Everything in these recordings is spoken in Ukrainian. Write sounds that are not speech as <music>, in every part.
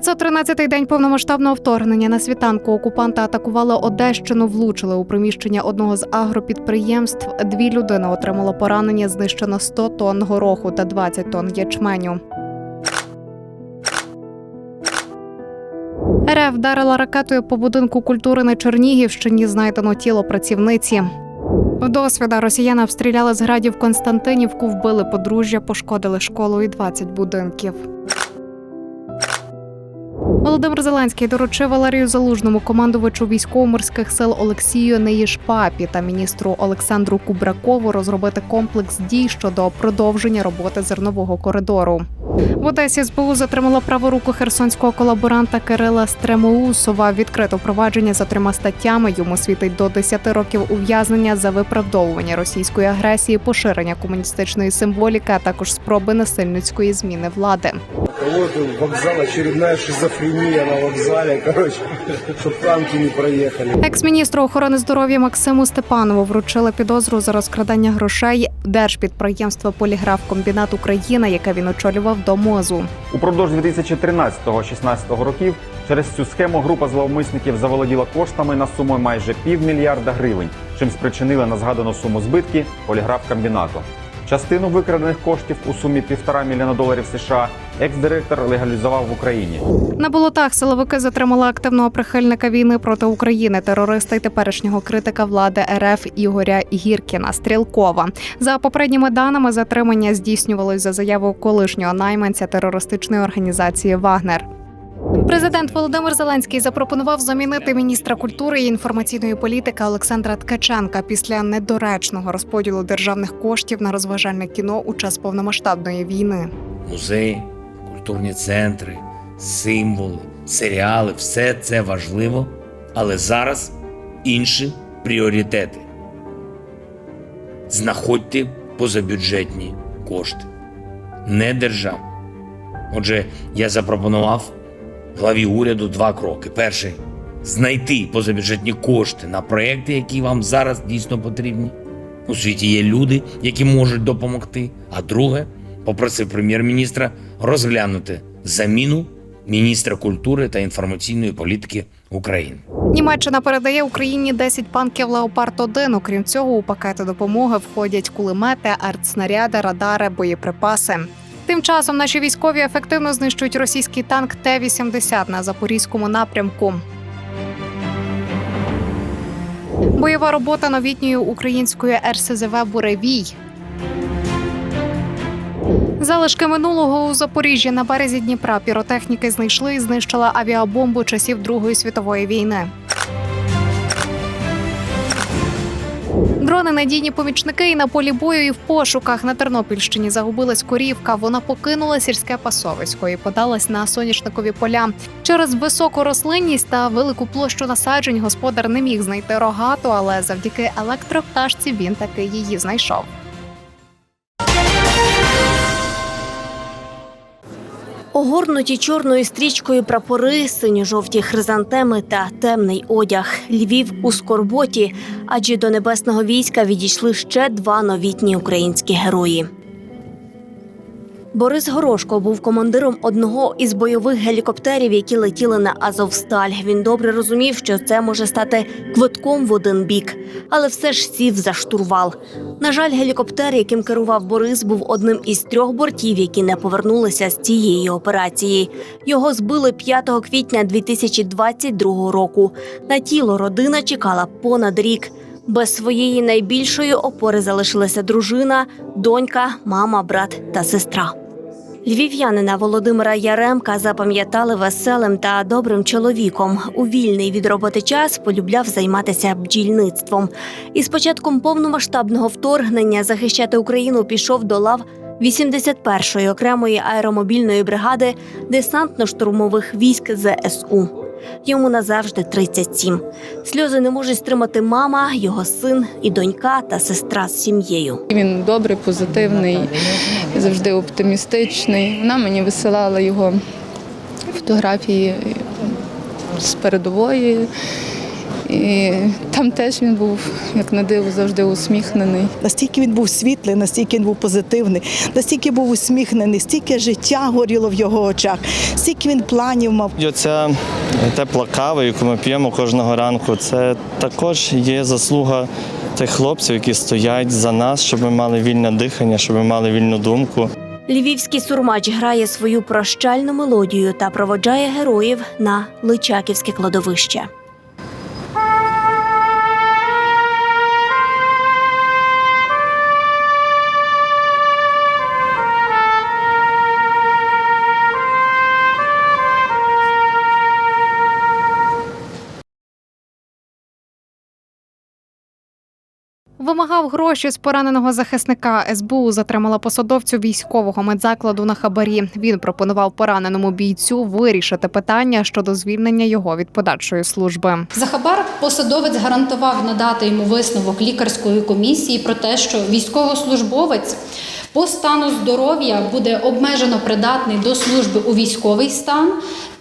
513-й день повномасштабного вторгнення на світанку окупанти атакували Одещину, влучили у приміщення одного з агропідприємств. Дві людини отримали поранення, знищено 100 тонн гороху та 20 тонн ячменю. РФ вдарила ракетою по будинку культури на Чернігівщині. Знайдено тіло працівниці. Досвіда росіяни обстріляли з градів Константинівку, вбили подружжя, пошкодили школу і 20 будинків. Володимир Зеленський доручив Валерію Залужному, командувачу військово-морських сил Олексію Неїшпапі та міністру Олександру Кубракову розробити комплекс дій щодо продовження роботи зернового коридору. В Одесі СБУ затримала праву руку херсонського колаборанта Кирила Стремоусова. Відкрито провадження за трьома статтями. Йому світить до 10 років ув'язнення за виправдовування російської агресії, поширення комуністичної символіки, а також спроби насильницької зміни влади. Вокзал, очередная шизофрения на вокзале, короче, <laughs> чтобы танки не проехали. Екс-міністру охорони здоров'я Максиму Степанову вручили підозру за розкрадання грошей держпідприємства Поліграфкомбінат Україна, яке він очолював до мозу. Упродовж 2013-16 років через цю схему група зловмисників заволоділа коштами на суму майже півмільярда гривень, чим спричинили на згадану суму збитки поліграфкомбінату. Частину викрадених коштів у сумі півтора мільйона доларів США екс-директор легалізував в Україні. На болотах силовики затримали активного прихильника війни проти України, терориста і теперішнього критика влади РФ Ігоря Гіркіна Стрілкова. За попередніми даними, затримання здійснювалось за заявою колишнього найманця терористичної організації Вагнер. Президент Володимир Зеленський запропонував замінити міністра культури і інформаційної політики Олександра Ткаченка після недоречного розподілу державних коштів на розважальне кіно у час повномасштабної війни. музеї, культурні центри, символи, серіали все це важливо, але зараз інші пріоритети. Знаходьте позабюджетні кошти, не державні. Отже, я запропонував главі уряду два кроки. Перший знайти позабюджетні кошти на проекти, які вам зараз дійсно потрібні. У світі є люди, які можуть допомогти. А друге, попросив прем'єр-міністра розглянути заміну міністра культури та інформаційної політики України. Німеччина передає Україні 10 панків Леопард 1 Окрім цього, у пакети допомоги входять кулемети, артснаряди, радари, боєприпаси. Тим часом наші військові ефективно знищують російський танк Т-80 на запорізькому напрямку. Бойова робота новітньої української РСЗВ Буревій. Залишки минулого у Запоріжжі на березі Дніпра піротехніки знайшли і знищили авіабомбу часів Другої світової війни. Дрони надійні помічники і на полі бою, і в пошуках на Тернопільщині загубилась корівка. Вона покинула сільське пасовисько і подалась на соняшникові поля. Через високу рослинність та велику площу насаджень господар не міг знайти рогату, але завдяки електропташці він таки її знайшов. Огорнуті чорною стрічкою прапори, синьо-жовті хризантеми та темний одяг. Львів у скорботі, адже до небесного війська відійшли ще два новітні українські герої. Борис Горошко був командиром одного із бойових гелікоптерів, які летіли на Азовсталь. Він добре розумів, що це може стати квитком в один бік, але все ж сів за штурвал. На жаль, гелікоптер, яким керував Борис, був одним із трьох бортів, які не повернулися з цієї операції. Його збили 5 квітня 2022 року. На тіло родина чекала понад рік. Без своєї найбільшої опори залишилася дружина, донька, мама, брат та сестра. Львів'янина Володимира Яремка запам'ятали веселим та добрим чоловіком. У вільний від роботи час полюбляв займатися бджільництвом. І з початком повномасштабного вторгнення захищати Україну пішов до лав 81-ї окремої аеромобільної бригади десантно-штурмових військ ЗСУ. Йому назавжди 37. Сльози не можуть стримати мама, його син і донька та сестра з сім'єю. Він добрий, позитивний, завжди оптимістичний. Вона мені висилала його фотографії з передової. І там теж він був, як на диво, завжди усміхнений. Настільки він був світлий, настільки він був позитивний, настільки був усміхнений, стільки життя горіло в його очах, стільки він планів мав. Оця тепла кава, яку ми п'ємо кожного ранку, це також є заслуга тих хлопців, які стоять за нас, щоб ми мали вільне дихання, щоб ми мали вільну думку. Львівський сурмач грає свою прощальну мелодію та проводжає героїв на Личаківське кладовище. Вимагав гроші з пораненого захисника. СБУ затримала посадовцю військового медзакладу на хабарі. Він пропонував пораненому бійцю вирішити питання щодо звільнення його від подальшої служби. За хабар посадовець гарантував надати йому висновок лікарської комісії про те, що військовослужбовець по стану здоров'я буде обмежено придатний до служби у військовий стан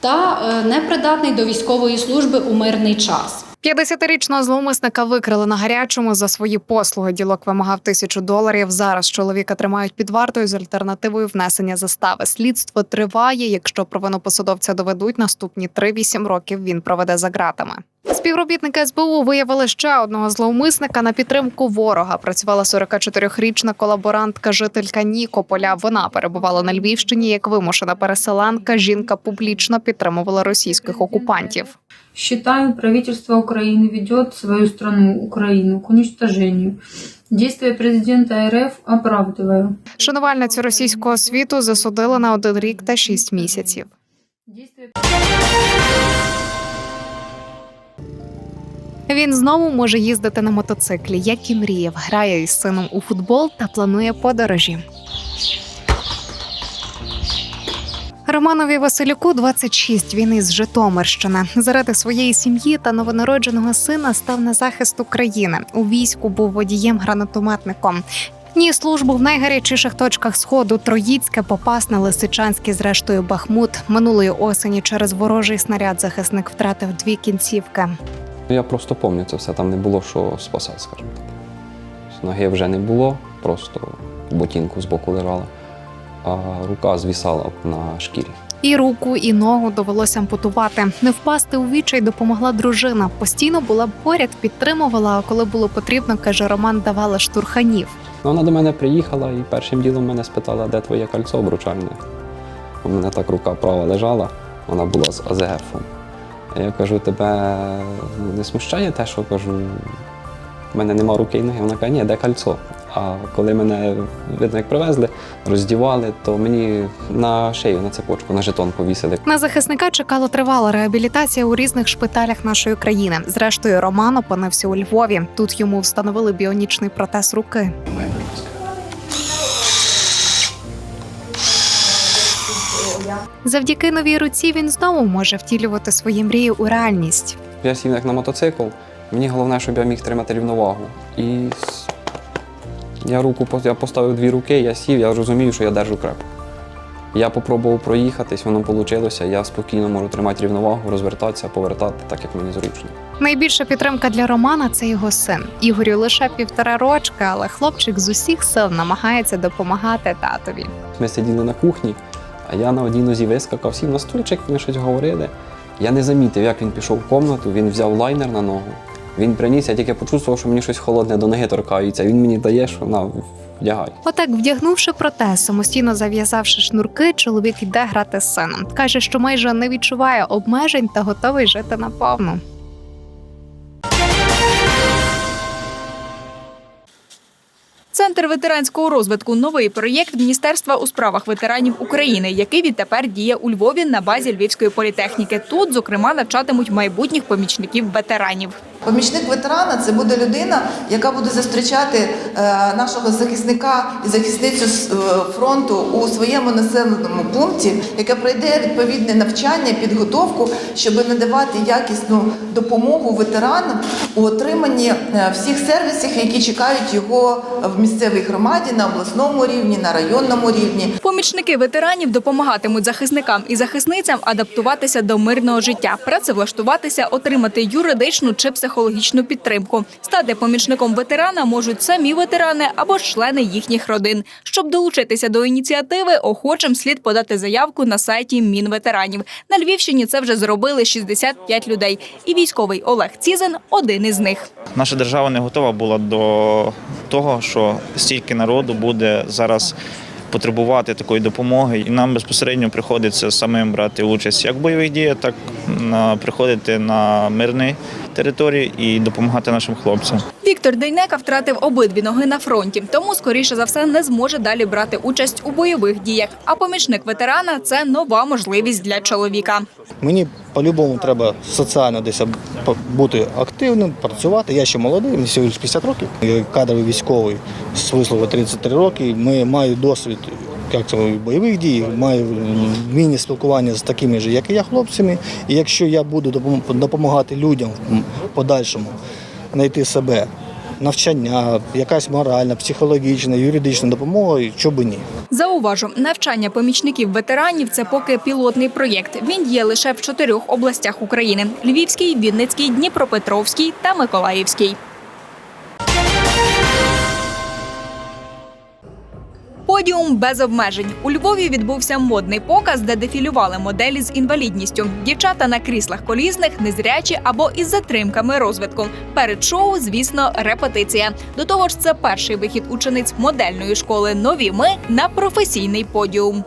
та е, непридатний до військової служби у мирний час. 50-річного зловмисника викрили на гарячому за свої послуги. Ділок вимагав тисячу доларів. Зараз чоловіка тримають під вартою з альтернативою внесення застави. Слідство триває. Якщо провину посадовця доведуть, наступні 3-8 років він проведе за ґратами. Співробітники СБУ виявили ще одного зловмисника на підтримку ворога. Працювала 44-річна колаборантка, жителька Нікополя. Вона перебувала на Львівщині як вимушена переселенка. Жінка публічно підтримувала російських окупантів. Считаю, правительство Украины ведет свою страну, Украину, к уничтожению. Действия президента РФ оправдываю. Шанувальницю російського світу засудили на один рік та шість місяців. Він знову може їздити на мотоциклі, як і мріяв. Грає із сином у футбол та планує подорожі. Романові Василюку 26, Він із Житомирщини. Заради своєї сім'ї та новонародженого сина став на захист України. У війську був водієм-гранатометником. Ні, службу в найгарячіших точках сходу Троїцьке, Попасне, Лисичанське, зрештою Бахмут. Минулої осені через ворожий снаряд захисник втратив дві кінцівки. Я просто пам'ятаю це все, там не було що спасати, скажімо так. Ноги вже не було, просто ботинку збоку лежала, а рука звісала на шкірі. І руку, і ногу довелося ампутувати. Не впасти у відчай допомогла дружина. Постійно була поряд, підтримувала. А коли було потрібно, каже Роман, давала штурханів. Ну, Вона до мене приїхала і першим ділом мене спитала, де твоє кольцо обручальне. У мене так рука права лежала, вона була з АЗФом. Я кажу, тебе ну, не смущає те, що кажу, в мене нема руки і ноги. Вона каже, ні, де кольцо. А коли мене, видно, як привезли, роздівали, то мені на шию, на цепочку, на жетон повісили. На захисника чекала тривала реабілітація у різних шпиталях нашої країни. Зрештою, Роман опинився у Львові. Тут йому встановили біонічний протез руки. Завдяки новій руці він знову може втілювати свої мрії у реальність. Я сів як на мотоцикл. Мені головне, щоб я міг тримати рівновагу. І я руку я поставив дві руки, я сів, я розумію, що я держу крепко. Я попробував проїхатись, воно вийшло. Я спокійно можу тримати рівновагу, розвертатися, повертати, так як мені зручно. Найбільша підтримка для Романа це його син. Ігорю лише півтора рочка, але хлопчик з усіх сил намагається допомагати татові. Ми сиділи на кухні, а я на одній нозі вискакав, сів на стульчик, вони щось говорили. Я не замітив, як він пішов в кімнату, він взяв лайнер на ногу. Він приніс, я тільки почувствував, що мені щось холодне до ноги торкається. Він мені дає, що на вдягай. Отак, вдягнувши протез, самостійно зав'язавши шнурки, чоловік йде грати з сином. Каже, що майже не відчуває обмежень та готовий жити наповну. Центр ветеранського розвитку новий проєкт Міністерства у справах ветеранів України, який відтепер діє у Львові на базі Львівської політехніки. Тут, зокрема, навчатимуть майбутніх помічників ветеранів. Помічник ветерана це буде людина, яка буде зустрічати е, нашого захисника і захисницю е, фронту у своєму населеному пункті, яка пройде відповідне навчання, підготовку, щоб надавати якісну допомогу ветеранам у отриманні е, всіх сервісів, які чекають його в місцевій громаді на обласному рівні, на районному рівні. Помічники ветеранів допомагатимуть захисникам і захисницям адаптуватися до мирного життя, працевлаштуватися, отримати юридичну чи психологічну психологічну підтримку. Стати помічником ветерана можуть самі ветерани або члени їхніх родин. Щоб долучитися до ініціативи, охочим слід подати заявку на сайті Мінветеранів. На Львівщині це вже зробили 65 людей. І військовий Олег Цізен один із них. Наша держава не готова була до того, що стільки народу буде зараз потребувати такої допомоги, і нам безпосередньо приходиться самим брати участь як в бойових діях, так і приходити на мирні території і допомагати нашим хлопцям. Віктор Дейнека втратив обидві ноги на фронті, тому скоріше за все не зможе далі брати участь у бойових діях. А помічник ветерана це нова можливість для чоловіка. Мені по-любому треба соціально десь бути активним, працювати. Я ще молодий, мені всього лише 50 років. Кадровий військовий з вислову 33 роки. Ми маю досвід як це бойових дій, маю вміння спілкування з такими ж, як і я, хлопцями. І якщо я буду допом- допомагати людям в подальшому знайти себе, навчання, якась моральна, психологічна, юридична допомога, що би ні. Зауважу, навчання помічників ветеранів це поки пілотний проєкт. Він є лише в чотирьох областях України: Львівський, Вінницький, Дніпропетровський та Миколаївський. Подіум без обмежень у Львові відбувся модний показ, де дефілювали моделі з інвалідністю. Дівчата на кріслах колісних, незрячі або із затримками розвитку. Перед шоу, звісно, репетиція. До того ж, це перший вихід учениць модельної школи Нові ми на професійний подіум.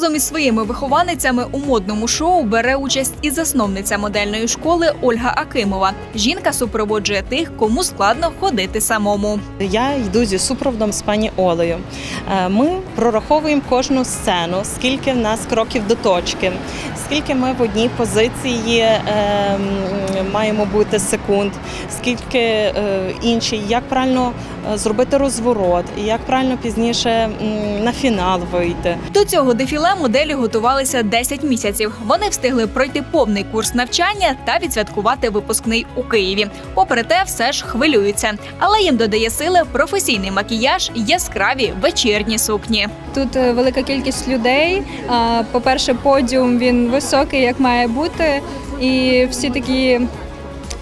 Разом із своїми вихованицями у модному шоу бере участь і засновниця модельної школи Ольга Акимова. Жінка супроводжує тих, кому складно ходити самому. Я йду зі супроводом з пані Олею. Е, Ми прораховуємо кожну сцену, скільки в нас кроків до точки, скільки ми в одній позиції е, маємо бути секунд, скільки е, інші, як правильно е, зробити розворот, як правильно пізніше на фінал вийти. До цього дефіле моделі готувалися 10 місяців. Вони встигли пройти повний курс навчання та відсвяткувати випускний у Києві. Попри те, все ж хвилюються, але їм додає сили професійний макіяж, яскраві вечірні сукні. Тут е, велика кількість людей. По-перше, подіум він високий, як має бути, і всі такі.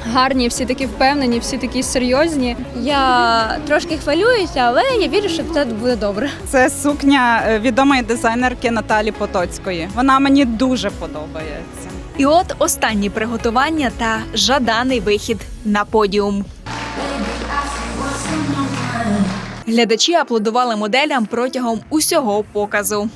Гарні, всі такі впевнені, всі такі серйозні. Я трошки хвилююся, але я вірю, що все буде добре. Це сукня е, відомої дизайнерки Наталі Потоцької. Вона мені дуже подобається. І от останні приготування та жаданий вихід на подіум. Глядачі аплодували моделям протягом усього показу.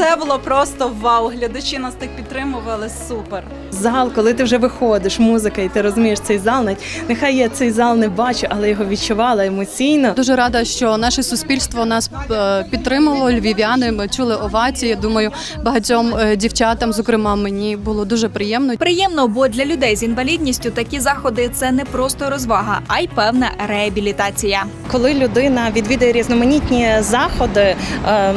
Це було просто вау. Глядачі нас так підтримували. Супер. Зал, коли ти вже виходиш, музика, і ти розумієш цей зал, навіть нехай я цей зал не бачу, але його відчувала емоційно. Дуже рада, що наше суспільство нас е, підтримало. Львів'яни ми чули овації. Думаю, багатьом е, дівчатам, зокрема мені було дуже приємно. Приємно, бо для людей з інвалідністю такі заходи це не просто розвага, а й певна реабілітація. Коли людина відвідує різноманітні заходи, ем,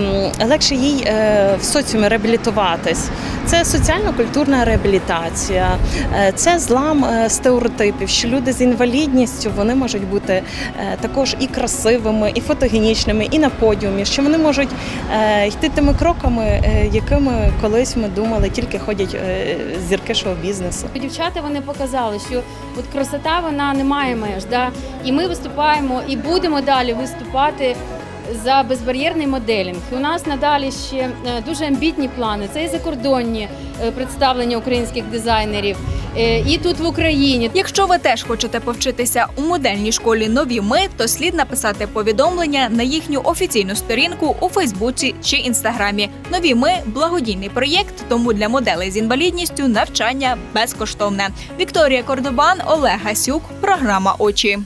легше їй е, в соціумі реабілітуватись. Це соціально-культурна реабілітація, е, це злам е, стереотипів, що люди з інвалідністю вони можуть бути е, також і красивими, і фотогенічними, і на подіумі, що вони можуть йти тими кроками, якими колись ми думали, тільки ходять зірки шоу-бізнесу. Дівчата вони показали, що от красота вона не має меж. Да? І ми виступаємо і будемо далі виступати. За безбар'єрний моделінг. У нас надалі ще е, дуже амбітні плани. Це і закордонні е, представлення українських дизайнерів, е, і тут в Україні. Якщо ви теж хочете повчитися у модельній школі нові ми, то слід написати повідомлення на їхню офіційну сторінку у Фейсбуці чи Інстаграмі. Нові ми благодійний проєкт, тому для моделей з інвалідністю навчання безкоштовне. Вікторія Кордобан, Олег Гасюк, програма Очі.